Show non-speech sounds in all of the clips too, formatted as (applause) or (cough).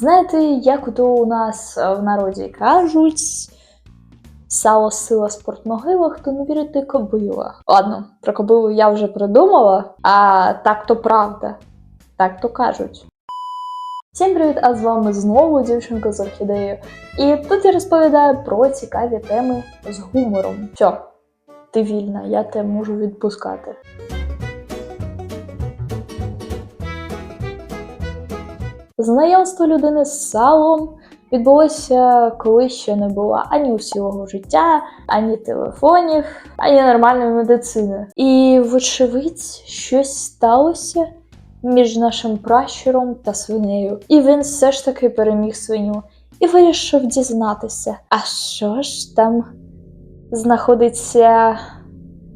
Знаєте, як ото у нас е, в народі кажуть, сало сила спорт могила, хто не вірить, той кобила. Ладно, про кобилу я вже придумала, а так то правда. Так то кажуть. Всім привіт, а з вами знову дівчинка з орхідеєю. І тут я розповідаю про цікаві теми з гумором. Все, ти вільна, я тебе можу відпускати. Знайомство людини з салом відбулося, коли ще не було ані усілого життя, ані телефонів, ані нормальної медицини. І, вочевидь, щось сталося між нашим пращуром та свинею. І він все ж таки переміг свиню і вирішив дізнатися, а що ж там знаходиться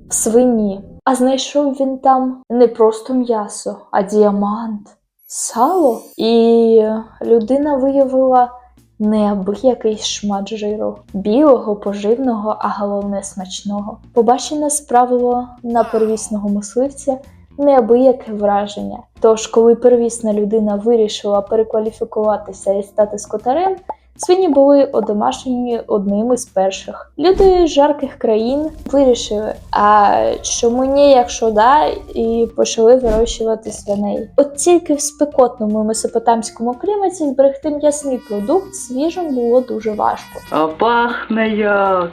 в свині. А знайшов він там не просто м'ясо, а діамант, сало. І людина виявила неабиякий шмат жиру, білого, поживного, а головне смачного. Побачене справило на первісного мисливця неабияке враження. Тож, коли первісна людина вирішила перекваліфікуватися і стати скотарем, свині були одомашнені одним із перших. Люди з жарких країн вирішили, а чому ні, якщо да, і почали вирощувати свиней. От тільки в спекотному месопотамському кліматі зберегти м'ясний продукт свіжим було дуже важко. А пахне як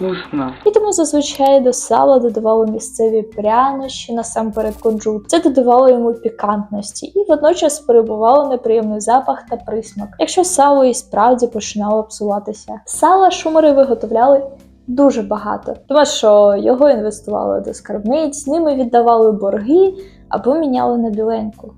вкусно. І тому зазвичай до сала додавали місцеві прянощі, насамперед кунжут. Це додавало йому пікантності і водночас перебувало неприємний запах та присмак, якщо сало і справді починало псуватися. Сала шумери виготовляли. Дуже багато, тому що його інвестували до скарбниць, ними віддавали борги або міняли на біленьку.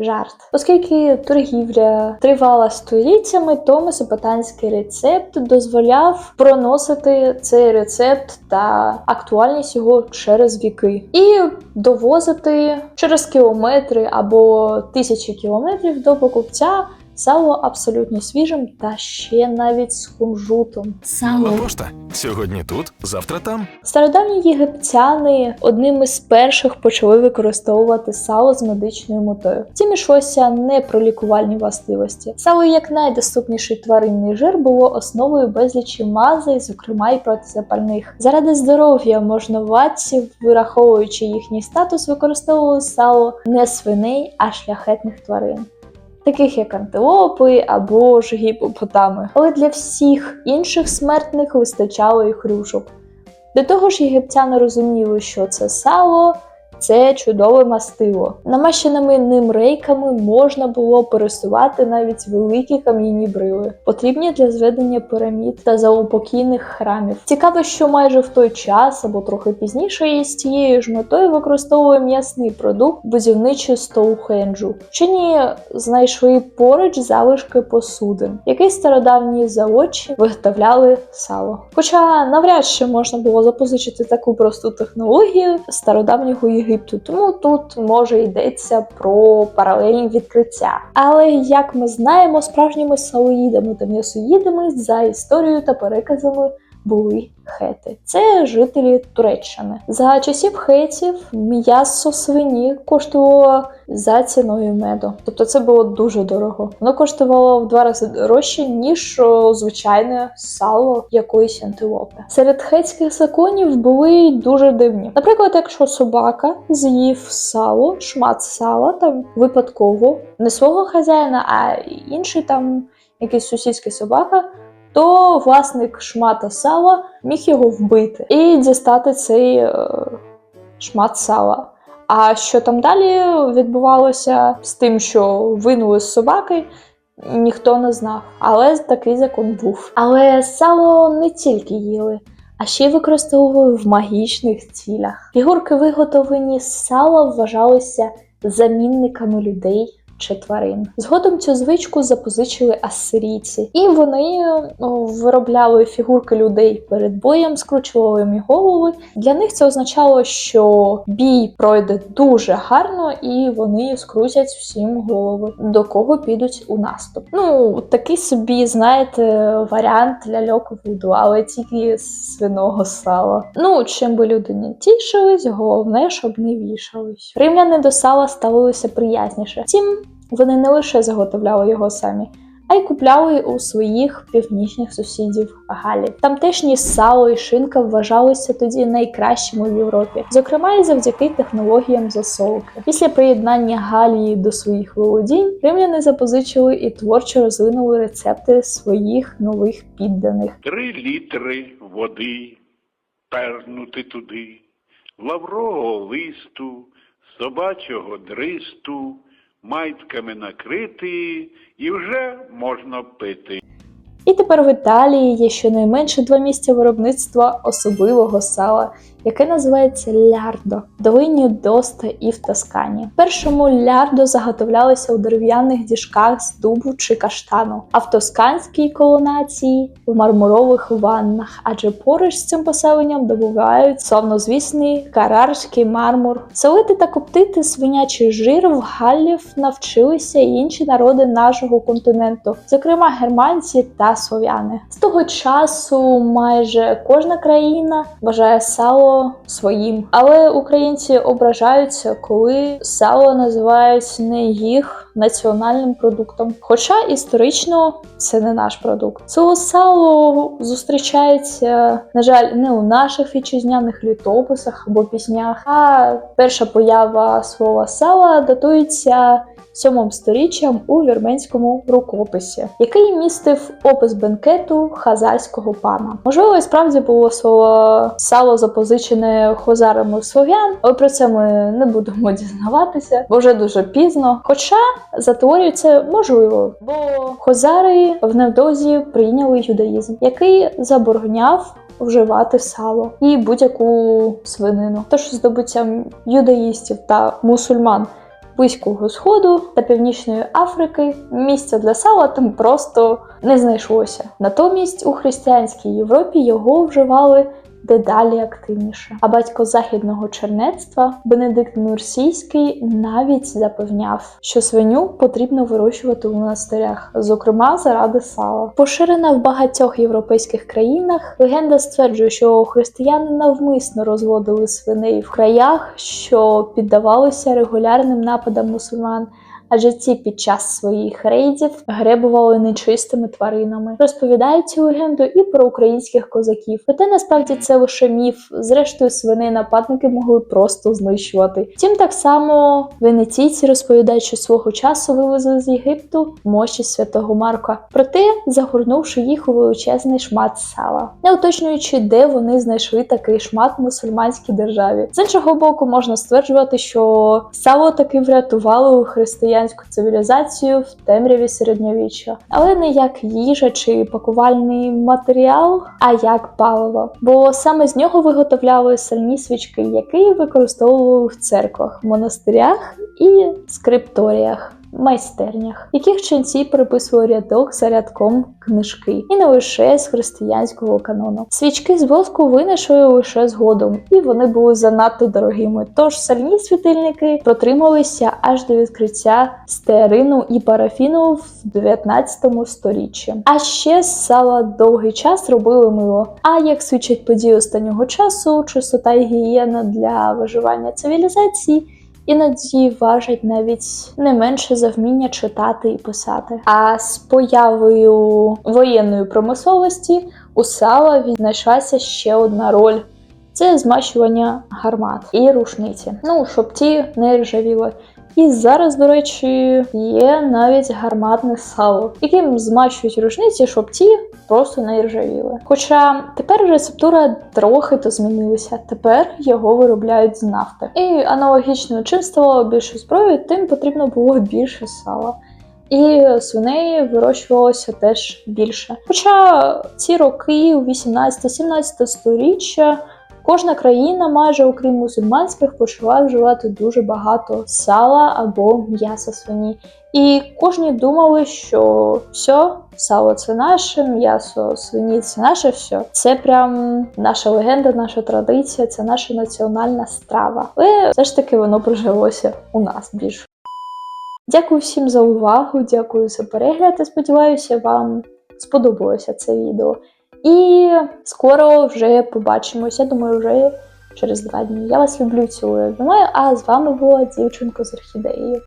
Жарт. Оскільки торгівля тривала століттями, то месопотамський рецепт дозволяв проносити цей рецепт та актуальність його через віки і довозити через кілометри або тисячі кілометрів до покупця сало абсолютно свіжим та ще навіть з кунжутом. Сало Пошта. Сьогодні тут, завтра там. Стародавні єгиптяни одним із перших почали використовувати сало з медичною метою. Втім, йшлося не про лікувальні властивості. Сало, як найдоступніший тваринний жир, було основою безлічі мазей, зокрема й протизапальних. Заради здоров'я можновладців, вираховуючи їхній статус, використовували сало не свиней, а шляхетних тварин. Таких як антилопи або ж гіпопотами. Але для всіх інших смертних вистачало і хрюшок. До того ж, єгиптяни розуміли, що це сало це чудове мастило. Намащеними ним рейками можна було пересувати навіть великі кам'яні брили, потрібні для зведення пірамід та заупокійних храмів. Цікаво, що майже в той час або трохи пізніше і з тією ж метою використовує м'ясний продукт будівничий Стоухенджу. Вчені знайшли поруч залишки посудин, які стародавні заочі виготовляли сало. Хоча навряд чи можна було запозичити таку просту технологію стародавнього Єгипту. Тому тут може йдеться про паралельні відкриття. Але як ми знаємо, справжніми сауїдами та м'ясоїдами за історією та переказами були хети. Це жителі Туреччини. За часів хетів м'ясо свині коштувало за ціною меду. Тобто це було дуже дорого. Воно коштувало в два рази дорожче, ніж звичайне сало якоїсь антилопи. Серед хетських законів були дуже дивні. Наприклад, якщо собака з'їв сало, шмат сала там випадково, не свого хазяїна, а інший там якийсь сусідський собака то власник шмата сала міг його вбити і дістати цей е, шмат сала. А що там далі відбувалося з тим, що винули з собаки, ніхто не знав. Але такий закон був. Але сало не тільки їли. А ще й використовували в магічних цілях. Фігурки, виготовлені з сала, вважалися замінниками людей чи тварин. Згодом цю звичку запозичили ассирійці, і вони виробляли фігурки людей перед боєм, скручували їм голови. Для них це означало, що бій пройде дуже гарно, і вони скрутять всім голови, до кого підуть у наступ. Ну такий собі, знаєте, варіант ляльок вуду, але тільки з свиного сала. Ну чим би люди не тішились, головне, щоб не вішались. Римляни до сала ставилися приязніше. Втім, вони не лише заготовляли його самі, а й купляли у своїх північних сусідів Галів. Тамтешні сало і шинка вважалися тоді найкращими в Європі, зокрема і завдяки технологіям засолки. Після приєднання Галії до своїх володінь римляни запозичили і творчо розвинули рецепти своїх нових підданих. Три літри води пернути туди, лаврового листу, собачого дристу, майтками накрити, і вже можна пити. І тепер в Італії є щонайменше два місця виробництва особливого сала, яке називається лярдо, в долині Доста і в Тоскані. Першому лярдо заготовлялися у дерев'яних діжках з дубу чи каштану, а в тосканській колонації в мармурових ваннах, адже поруч з цим поселенням добувають славнозвісний карарський мармур. Солити та коптити свинячий жир в Галлів навчилися і інші народи нашого континенту, зокрема германці та слов'яни. З того часу майже кожна країна вважає сало своїм, але українці ображаються, коли сало називають не їх національним продуктом. Хоча історично це не наш продукт. Слово сало зустрічається, на жаль, не у наших вітчизняних літописах або піснях, а перша поява слова сала датується сьомим сторіччям у вірменському рукописі, який містив опис бенкету хазарського пана. Можливо, і справді було слово сало запозичене хозарами слов'ян, але про це ми не будемо (laughs) дізнаватися, бо вже дуже пізно. Хоча за теорією це можливо, бо хозари в невдовзі прийняли юдаїзм, який забороняв вживати сало і будь-яку свинину. Тож здобуттям юдаїстів та мусульман Близького Сходу та Північної Африки місця для сала там просто не знайшлося. Натомість у християнській Європі його вживали дедалі активніше. А батько західного чернецтва Бенедикт Нурсійський навіть запевняв, що свиню потрібно вирощувати у монастирях, зокрема заради сала. Поширена в багатьох європейських країнах. Легенда стверджує, що християни навмисно розводили свиней в краях, що піддавалися регулярним нападам мусульман. Адже ці під час своїх рейдів гребували нечистими тваринами. Розповідають цю легенду і про українських козаків. Проте насправді це лише міф. Зрештою, свини нападники могли просто знищувати. Втім, так само венеційці розповідають, що свого часу вивезли з Єгипту мощі святого Марка, проте загорнувши їх у величезний шмат сала, не уточнюючи, де вони знайшли такий шмат в мусульманській державі. З іншого боку, можна стверджувати, що сало таки врятувало християн християнську цивілізацію в темряві середньовіччя, але не як їжа чи пакувальний матеріал, а як паливо. Бо саме з нього виготовляли сальні свічки, які використовували в церквах, монастирях і скрипторіях. Майстернях, яких ченці переписували рядок за рядком книжки, і не лише з християнського канону. Свічки з воску винайшли лише згодом, і вони були занадто дорогими. Тож сальні світильники протрималися аж до відкриття стеарину і парафіну в 19 сторіччі. А ще сала довгий час робили мило. А як свідчать події останнього часу, чистота і гігієна для виживання цивілізації. Іноді важать навіть не менше за вміння читати і писати. А з появою воєнної промисловості у сала віднайшлася ще одна роль. Це змащування гармат і рушниці. Ну, щоб ті не ржавіли. І зараз, до речі, є навіть гарматне сало, яким змащують рушниці, щоб ті просто не ржавіли. Хоча тепер рецептура трохи то змінилася. Тепер його виробляють з нафти. І аналогічно, чим ставало більше зброї, тим потрібно було більше сала. І свиней вирощувалося теж більше. Хоча ці роки, у 18-17 сторіччя, Кожна країна, майже окрім мусульманських, почала вживати дуже багато сала або м'яса свині. І кожні думали, що все, сало це наше, м'ясо свині це наше все. Це прям наша легенда, наша традиція, це наша національна страва. Але все ж таки воно прижилося у нас більше. Дякую всім за увагу, дякую за перегляд. і Сподіваюся, вам сподобалося це відео. І скоро вже побачимося. Думаю, вже через два дні. Я вас люблю, цілую, обіймаю, а з вами була дівчинка з орхідеєю.